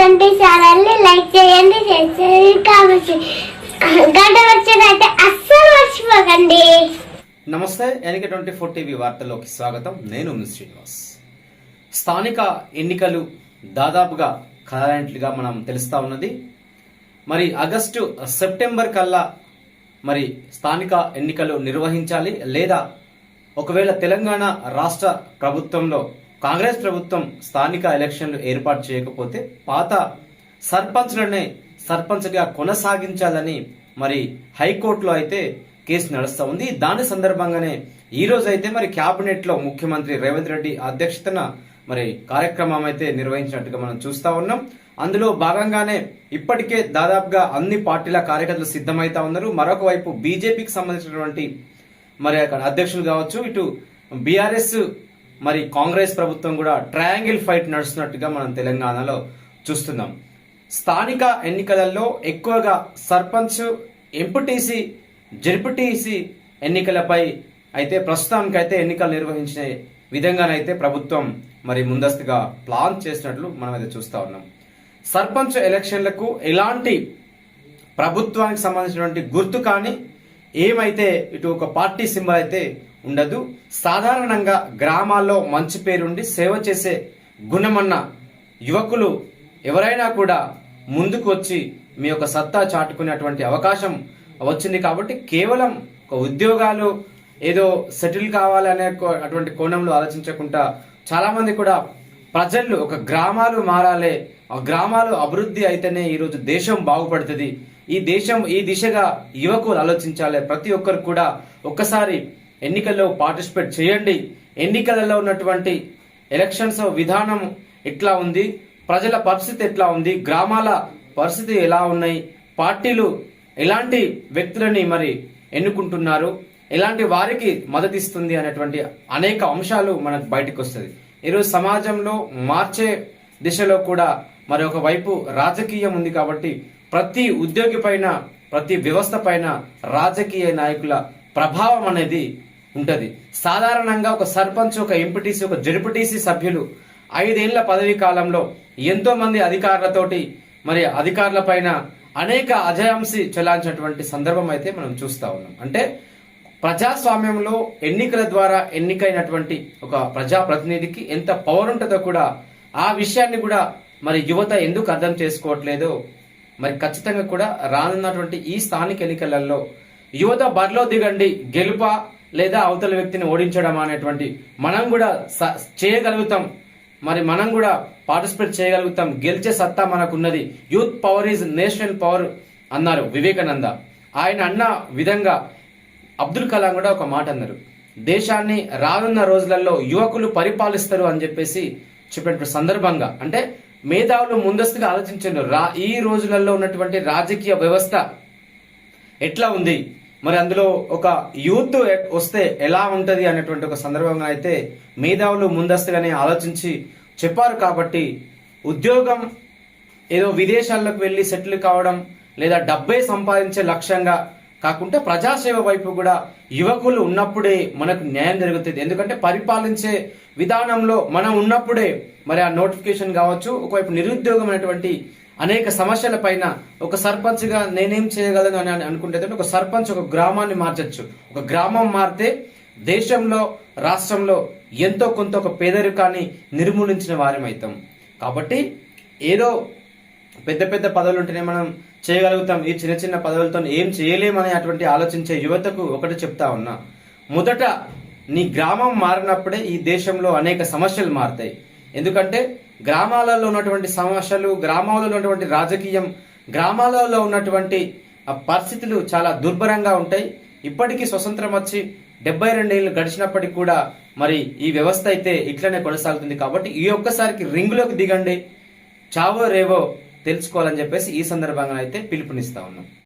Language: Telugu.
ట్వంటీ ఛానల్ని లైక్ చేయండి షేర్ చేయండి కావచ్చు గంట వచ్చినట్టే అస్సలు మర్చిపోకండి. నమస్తే ఎన్నిక ట్వంటీ ఫోర్ టీవీ వార్తల్లోకి స్వాగతం. నేను మీ శ్రీనివాస్. స్థానిక ఎన్నికలు దాదాపుగా ఖరారైనట్లుగా మనం తెలుస్తా ఉన్నది. మరి ఆగస్టు సెప్టెంబర్ కల్లా మరి స్థానిక ఎన్నికలు నిర్వహించాలి లేదా ఒకవేళ తెలంగాణ రాష్ట్ర ప్రభుత్వంలో కాంగ్రెస్ ప్రభుత్వం స్థానిక ఎలక్షన్లు ఏర్పాటు చేయకపోతే పాత సర్పంచ్లనే సర్పంచ్గా కొనసాగించాలని మరి హైకోర్టులో అయితే కేసు నడుస్తూ ఉంది. దాని సందర్భంగానే ఈ రోజు అయితే మరి క్యాబినెట్లో ముఖ్యమంత్రి రేవంత్ రెడ్డి అధ్యక్షతన మరి కార్యక్రమం అయితే నిర్వహించినట్టుగా మనం చూస్తూ ఉన్నాం. అందులో భాగంగానే ఇప్పటికే దాదాపుగా అన్ని పార్టీల కార్యకర్తలు సిద్ధమైతా ఉన్నారు. మరొక వైపు బీజేపీకి సంబంధించినటువంటి మరి అక్కడ అధ్యక్షులు కావచ్చు ఇటు బీఆర్ఎస్ మరి కాంగ్రెస్ ప్రభుత్వం కూడా ట్రయాంగిల్ ఫైట్ నడుస్తున్నట్టుగా మనం తెలంగాణలో చూస్తున్నాం. స్థానిక ఎన్నికలలో ఎక్కువగా సర్పంచ్ ఎంపీటీసీ జెడ్పీటీసీ ఎన్నికలపై అయితే ప్రస్తుతానికైతే ఎన్నికలు నిర్వహించిన విధంగానైతే ప్రభుత్వం మరి ముందస్తుగా ప్లాన్ చేసినట్లు మనం అయితే చూస్తూ ఉన్నాం. సర్పంచ్ ఎలక్షన్లకు ఎలాంటి ప్రభుత్వానికి సంబంధించినటువంటి గుర్తు కానీ ఏమైతే ఇటు ఒక పార్టీ సింబల్ అయితే ఉండదు. సాధారణంగా గ్రామాల్లో మంచి పేరుండి సేవ చేసే గుణమన్న యువకులు ఎవరైనా కూడా ముందుకు వచ్చి మీ యొక్క సత్తా చాటుకునేటువంటి అవకాశం వచ్చింది కాబట్టి కేవలం ఒక ఉద్యోగాలు ఏదో సెటిల్ కావాలనే అటువంటి కోణంలో ఆలోచించకుండా చాలామంది కూడా ప్రజలు ఒక గ్రామాలు మారాలే ఆ గ్రామాలు అభివృద్ధి అయితేనే ఈరోజు దేశం బాగుపడుతుంది. ఈ దేశం ఈ దిశగా యువకులు ఆలోచించాలి. ప్రతి ఒక్కరు కూడా ఒక్కసారి ఎన్నికల్లో పార్టిసిపేట్ చేయండి. ఎన్నికలలో ఉన్నటువంటి ఎలక్షన్స్ విధానం ఎట్లా ఉంది? ప్రజల పరిస్థితి ఎట్లా ఉంది? గ్రామాల పరిస్థితి ఎలా ఉన్నాయి? పార్టీలు ఎలాంటి వ్యక్తులని మరి ఎన్నుకుంటున్నారు? ఎలాంటి వారికి మద్దతిస్తుంది అనేటువంటి అనేక అంశాలు మనకు బయటకు వస్తుంది ఈరోజు సమాజంలో మార్చే దిశలో కూడా మరి ఒకవైపు రాజకీయం ఉంది కాబట్టి ప్రతి ఉద్యోగి పైన ప్రతి వ్యవస్థ పైన రాజకీయ నాయకుల ప్రభావం అనేది ఉంటుంది. సాధారణంగా ఒక సర్పంచ్ ఒక ఎంపీటీసీ ఒక జడ్పీటీసీ సభ్యులు ఐదేళ్ళ పదవీ కాలంలో ఎంతో మంది అధికారులతోటి మరి అధికారుల పైన అనేక అజయాంసి చెలాంచినటువంటి సందర్భం అయితే మనం చూస్తా ఉన్నాం. అంటే ప్రజాస్వామ్యంలో ఎన్నికల ద్వారా ఎన్నికైనటువంటి ఒక ప్రజాప్రతినిధికి ఎంత పవర్ ఉంటుందో కూడా ఆ విషయాన్ని కూడా మరి యువత ఎందుకు అర్థం చేసుకోవట్లేదో మరి ఖచ్చితంగా కూడా రానున్నటువంటి ఈ స్థానిక ఎన్నికలలో యువత బరిలో దిగండి గెలుపా లేదా అవతల వ్యక్తిని ఓడించడం అనేటువంటి మనం కూడా స- చేయగలుగుతాం. మరి మనం కూడా పార్టిసిపేట్ చేయగలుగుతాం. గెలిచే సత్తా మనకున్నది. Youth power is national power అన్నారు వివేకానంద. ఆయన అన్న విధంగా అబ్దుల్ కలాం కూడా ఒక మాట అన్నారు. దేశాన్ని రానున్న రోజులలో యువకులు పరిపాలిస్తారు అని చెప్పేసి చెప్పినటువంటి సందర్భంగా. అంటే మేధావులు ముందస్తుగా ఆలోచించారు రా ఈ రోజులలో ఉన్నటువంటి రాజకీయ వ్యవస్థ ఎట్లా ఉంది? మరి అందులో ఒక యూత్ వస్తే ఎలా ఉంటది అనేటువంటి ఒక సందర్భంగా అయితే మేధావులు ముందస్తుగానే ఆలోచించి చెప్పారు కాబట్టి ఉద్యోగం ఏదో విదేశాల్లోకి వెళ్ళి సెటిల్ కావడం లేదా డబ్బే సంపాదించే లక్ష్యంగా కాకుండా ప్రజాసేవ వైపు కూడా యువకులు ఉన్నప్పుడే మనకు న్యాయం జరుగుతుంది. ఎందుకంటే పరిపాలించే విధానంలో మనం ఉన్నప్పుడే మరి ఆ నోటిఫికేషన్ కావచ్చు ఒకవైపు నిరుద్యోగం అనేటువంటి అనేక సమస్యల పైన ఒక సర్పంచ్గా నేనేం చేయగలను అని అని అనుకుంటే ఒక సర్పంచ్ ఒక గ్రామాన్ని మార్చచ్చు. ఒక గ్రామం మారితే దేశంలో రాష్ట్రంలో ఎంతో కొంత ఒక పేదరికాన్ని నిర్మూలించిన వారమవుతాం కాబట్టి ఏదో పెద్ద పెద్ద పదవులు ఉంటేనే మనం చేయగలుగుతాం. ఈ చిన్న చిన్న పదవులతో ఏం చేయలేమని అటువంటి ఆలోచించే యువతకు ఒకటి చెప్తా ఉన్నా. మొదట నీ గ్రామం మారినప్పుడే ఈ దేశంలో అనేక సమస్యలు మారుతాయి. ఎందుకంటే గ్రామాలలో ఉన్నటువంటి సమస్యలు గ్రామాలలో ఉన్నటువంటి రాజకీయం గ్రామాలలో ఉన్నటువంటి పరిస్థితులు చాలా దుర్భరంగా ఉంటాయి. ఇప్పటికీ స్వతంత్రం వచ్చి డెబ్బై రెండేళ్ళు గడిచినప్పటికీ కూడా మరి ఈ వ్యవస్థ అయితే ఇట్లనే కొనసాగుతుంది కాబట్టి ఈ ఒక్కసారికి రింగులోకి దిగండి. చావో రేవో తెలుసుకోవాలని చెప్పేసి ఈ సందర్భంగా అయితే పిలుపునిస్తా ఉన్నాం.